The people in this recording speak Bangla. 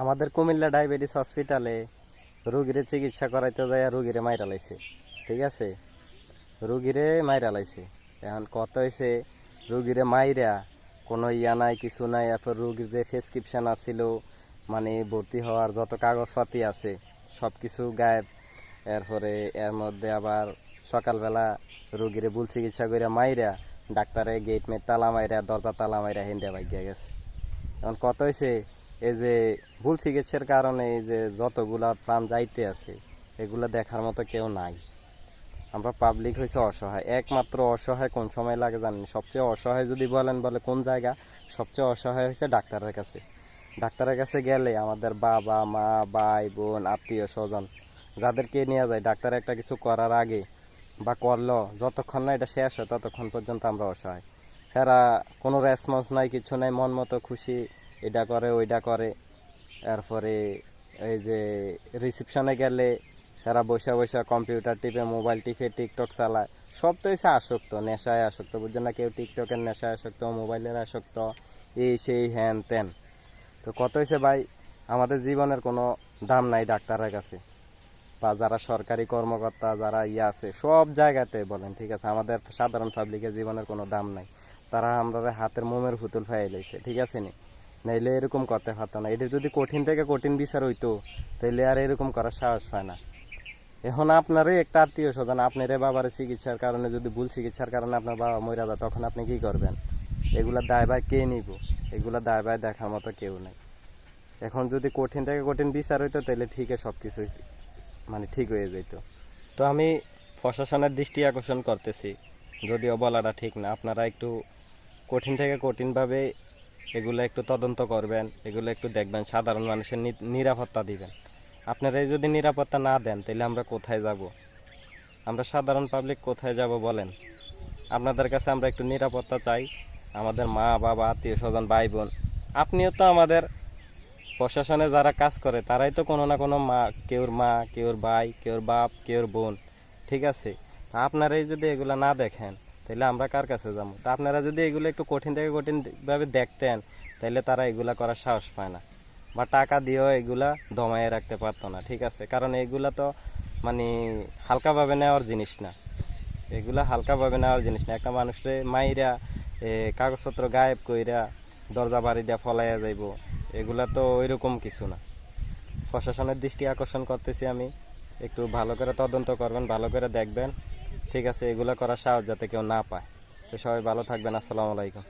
আমাদের কুমিল্লা ডায়াবেটিস হসপিটালে রুগীরে চিকিৎসা করাইতে যায় রুগীরে মাইরা লাইছে, ঠিক আছে? রুগীরে মাইরা লাইছে। এখন কত হয়েছে রুগীরে মাইরা কোনো ইয়া নাই, কিছু নাই, এরপর রুগীর যে প্রেসক্রিপশন আছিল মানে ভর্তি হওয়ার যত কাগজপাতি আছে সব কিছু গায়েব। এরপরে এর মধ্যে আবার সকালবেলা রুগীরে ভুল চিকিৎসা করে মাইরা ডাক্তারে গেট মেট তালা মাইরা, দরজা তালা মাইরা হিন্দে বাইক গেছে। এখন কত হয়েছে এই যে ভুল চিকিৎসার কারণে এই যে যতগুলা প্রাণ যাইতে আছে, এগুলা দেখার মতো কেউ নাই। আমরা পাবলিক হয়েছে অসহায়। একমাত্র অসহায় কোন সময় লাগে জানেন? সবচেয়ে অসহায় যদি বলেন, বলে কোন জায়গা? সবচেয়ে অসহায় হয়েছে ডাক্তারের কাছে। ডাক্তারের কাছে গেলে আমাদের বাবা, মা, ভাই, বোন, আত্মীয়, স্বজন, যাদেরকে নিয়ে যায়, ডাক্তার একটা কিছু করার আগে বা করল, যতক্ষণ না এটা শেষ হয় ততক্ষণ পর্যন্ত আমরা অসহায়। হেরা কোনো রেসপন্স নাই, কিছু নাই, মন মতো খুশি এটা করে, ওইটা করে। এরপরে এই যে রিসেপশনে গেলে তারা বসে বসে কম্পিউটার টিপে মোবাইল টিপে টিকটক চালায়। সব তো এসে আসক্ত, নেশায় আসক্ত। বুঝছেন না, কেউ টিকটকের নেশায় আসক্ত মোবাইলের আসক্ত। এই, সেই, হ্যান, ত্যান। তো কত হয়েছে ভাই? আমাদের জীবনের কোনো দাম নাই ডাক্তারের কাছে। বা যারা সরকারি কর্মকর্তা, যারা ইয়ে আছে, সব জায়গাতে বলেন, ঠিক আছে? আমাদের সাধারণ পাবলিকের জীবনের কোনো দাম নাই। তারা আমরা হাতের মোমের ফুতুল ফাই লাইছে, ঠিক আছে নি? নাইলে এরকম করতে পারতো না। এটা যদি কঠিন থেকে কঠিন বিচার হইতো, তাইলে আর এরকম করার সাহস হয় না। এখন আপনারই একটা আত্মীয় স্বজন আপনার বাবার চিকিৎসার কারণে যদি ভুল চিকিৎসার কারণে আপনার বাবা মরে যায়, তখন আপনি কি করবেন? এগুলা দায় ভাই কে নিব? এগুলা দায় ভাই দেখার মতো কেউ নেই। এখন যদি কঠিন থেকে কঠিন বিচার হইতো তাহলে ঠিকই সব কিছু মানে ঠিক হয়ে যেত তো আমি প্রশাসনের দৃষ্টি আকর্ষণ করতেছি, যদিও বলাটা ঠিক না। আপনারা একটু কঠিন থেকে কঠিনভাবে এগুলো একটু তদন্ত করবেন, এগুলো একটু দেখবেন, সাধারণ মানুষের নিরাপত্তা দিবেন। আপনারা এই যদি নিরাপত্তা না দেন, তাহলে আমরা কোথায় যাব? আমরা সাধারণ পাবলিক কোথায় যাব বলেন? আপনাদের কাছে আমরা একটু নিরাপত্তা চাই। আমাদের মা, বাবা, আত্মীয় স্বজন, ভাই, বোন, আপনিও তো আমাদের প্রশাসনে যারা কাজ করে, তারাই তো কোনো না কোনো মা, কেউর মা, কেউর ভাই, কেউর বাপ, কেউর বোন, ঠিক আছে? আপনারাই যদি এগুলা না দেখেন তাহলে আমরা কার কাছে যাব? তা আপনারা যদি এগুলো একটু কঠিন থেকে কঠিন ভাবে দেখতেন তাহলে তারা এগুলা করার সাহস পায় না। বা টাকা দিয়েও এগুলা দমায়ে রাখতে পারতো না, ঠিক আছে? কারণ এগুলা তো মানে হালকাভাবে নেওয়ার জিনিস না। এগুলা হালকাভাবে নেওয়ার জিনিস না। একটা মানুষের মাইরা কাগজপত্র গায়েব কইরা দরজা বাড়ি দিয়া ফলাইয়া যাইব, এগুলা তো ওইরকম কিছু না। প্রশাসনের দৃষ্টি আকর্ষণ করতেছি আমি। একটু ভালো করে তদন্ত করবেন, ভালো করে দেখবেন। ঠিক আছে, এগুলো করা সাহস যাতে কেউ না পায়। তো সবাই ভালো থাকবেন, আসসালামু আলাইকুম।